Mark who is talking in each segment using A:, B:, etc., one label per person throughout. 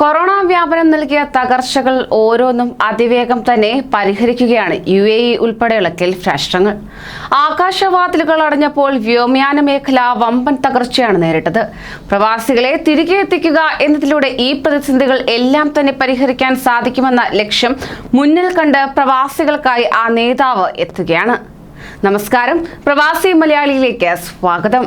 A: Corona വ്യാപനം നൽകിയ തകർച്ചകൾ ഓരോന്നും അതിവേഗം തന്നെ പരിഹരിക്കുകയാണ് യു എ ഇ ഉൾപ്പെടെയുള്ള ഗൾഫ് രാഷ്ട്രങ്ങൾ. ആകാശവാതിലുകൾ അടഞ്ഞപ്പോൾ വ്യോമയാന മേഖല വമ്പൻ തകർച്ചയാണ് നേരിട്ടത്. പ്രവാസികളെ തിരികെ എത്തിക്കുക എന്നതിലൂടെ ഈ പ്രതിസന്ധികൾ എല്ലാം തന്നെ പരിഹരിക്കാൻ സാധിക്കുമെന്ന ലക്ഷ്യം മുന്നിൽ കണ്ട് പ്രവാസികൾക്കായി ആ നേതാവ് എത്തുകയാണ്. നമസ്കാരം. പ്രവാസി മലയാളിയിലേക്ക് സ്വാഗതം.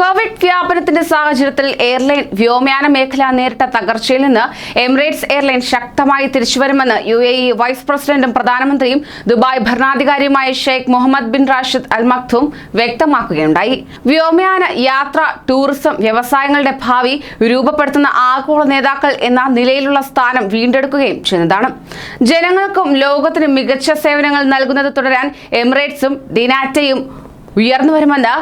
A: കോവിഡ് വ്യാപനത്തിന്റെ സാഹചര്യത്തിൽ എയർലൈൻ വ്യോമയാന മേഖല നേരിട്ട തകർച്ചയിൽ നിന്ന് എമിറേറ്റ്സ് എയർലൈൻ ശക്തമായി തിരിച്ചുവരുമെന്ന് യു എ ഇ വൈസ് പ്രസിഡന്റും പ്രധാനമന്ത്രിയും Dubai ഭരണാധികാരിയുമായ Sheikh Mohammed bin Rashid Al Maktoum വ്യക്തമാക്കുകയുണ്ടായി. വ്യോമയാന യാത്ര ടൂറിസം വ്യവസായങ്ങളുടെ ഭാവി രൂപപ്പെടുത്തുന്ന ആഗോള നേതാക്കൾ എന്ന നിലയിലുള്ള സ്ഥാനം വീണ്ടെടുക്കുകയും ചെയ്യുന്നതാണ്. ജനങ്ങൾക്കും ലോകത്തിനും മികച്ച സേവനങ്ങൾ നൽകുന്നത് തുടരാൻ എമിറേറ്റ്സും ഡിനാറ്റയും ഉയർന്നു വരുമെന്ന്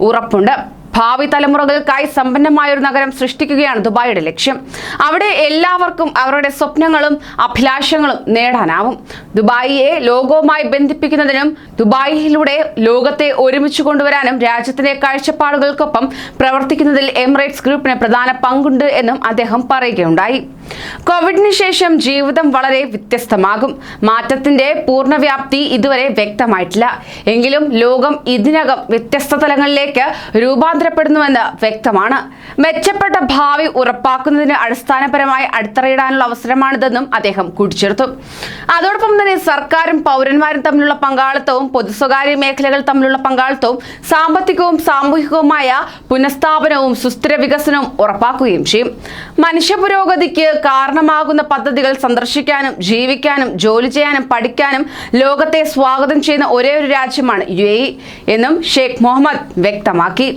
A: ഉറപ്പുണ്ട്. ഭാവി തലമുറകൾക്കായി സമ്പന്നമായ ഒരു നഗരം സൃഷ്ടിക്കുകയാണ് ദുബായിയുടെ ലക്ഷ്യം. അവിടെ എല്ലാവർക്കും അവരുടെ സ്വപ്നങ്ങളും അഭിലാഷങ്ങളും നേടാനാവും. ദുബായിയെ ലോകവുമായി ബന്ധിപ്പിക്കുന്നതിനും ദുബായിലൂടെ ലോകത്തെ ഒരുമിച്ച് കൊണ്ടുവരാനും രാജ്യത്തിന്റെ കാഴ്ചപ്പാടുകൾക്കൊപ്പം പ്രവർത്തിക്കുന്നതിൽ എമിറേറ്റ്സ് ഗ്രൂപ്പിന് പ്രധാന പങ്കുണ്ട് എന്നും അദ്ദേഹം പറയുകയുണ്ടായി. കോവിഡിന് ശേഷം ജീവിതം വളരെ വ്യത്യസ്തമാകും. മാറ്റത്തിന്റെ പൂർണവ്യാപ്തി ഇതുവരെ വ്യക്തമായിട്ടില്ല. എങ്കിലും ലോകം ഇതിനകം വ്യത്യസ്ത തലങ്ങളിലേക്ക് രൂപാന്തരപ്പെടുന്നുവെന്ന് വ്യക്തമാണ്. മെച്ചപ്പെട്ട ഭാവി ഉറപ്പാക്കുന്നതിന് അടിസ്ഥാനപരമായി അടിത്തറയിടാനുള്ള അവസരമാണിതെന്നും അദ്ദേഹം കൂട്ടിച്ചേർത്തു. അതോടൊപ്പം തന്നെ സർക്കാരും പൗരന്മാരും തമ്മിലുള്ള പങ്കാളിത്തവും പൊതു സ്വകാര്യ മേഖലകൾ തമ്മിലുള്ള പങ്കാളിത്തവും സാമ്പത്തികവും സാമൂഹികവുമായ പുനഃസ്ഥാപനവും സുസ്ഥിര വികസനവും ഉറപ്പാക്കുകയും ചെയ്യും. മനുഷ്യ പുരോഗതിക്ക് കാരണമാകുന്ന പദ്ധതികൾ സന്ദർശിക്കാനും ജീവിക്കാനും ജോലി ചെയ്യാനും പഠിക്കാനും ലോകത്തെ സ്വാഗതം ചെയ്യുന്ന ഒരേ ഒരു രാജ്യമാണ് യു എന്നും ഷെയ്ഖ് മുഹമ്മദ് വ്യക്തമാക്കി.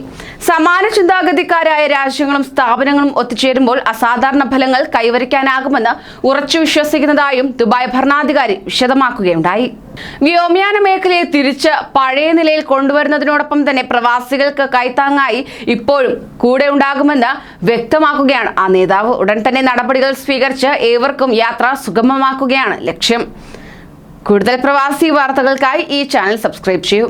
A: സമാന ചിന്താഗതിക്കാരായ രാജ്യങ്ങളും സ്ഥാപനങ്ങളും ഒത്തുചേരുമ്പോൾ അസാധാരണ ഫലങ്ങൾ കൈവരിക്കാനാകുമെന്ന് ഉറച്ചു വിശ്വസിക്കുന്നതായും ദുബായ് ഭരണാധികാരി വിശദമാക്കുകയുണ്ടായി. വ്യോമയാന മേഖലയെ തിരിച്ച് പഴയ നിലയിൽ കൊണ്ടുവരുന്നതിനോടൊപ്പം തന്നെ പ്രവാസികൾക്ക് കൈത്താങ്ങായി ഇപ്പോഴും കൂടെ ഉണ്ടാകുമെന്ന് വ്യക്തമാക്കുകയാണ്. ആ നേതാവ് ഉടൻ തന്നെ നടപടികൾ സ്വീകരിച്ച് ഏവർക്കും യാത്ര സുഗമമാക്കുകയാണ് ലക്ഷ്യം. കൂടുതൽ പ്രവാസി വാർത്തകൾക്കായി ഈ ചാനൽ സബ്സ്ക്രൈബ് ചെയ്യൂ.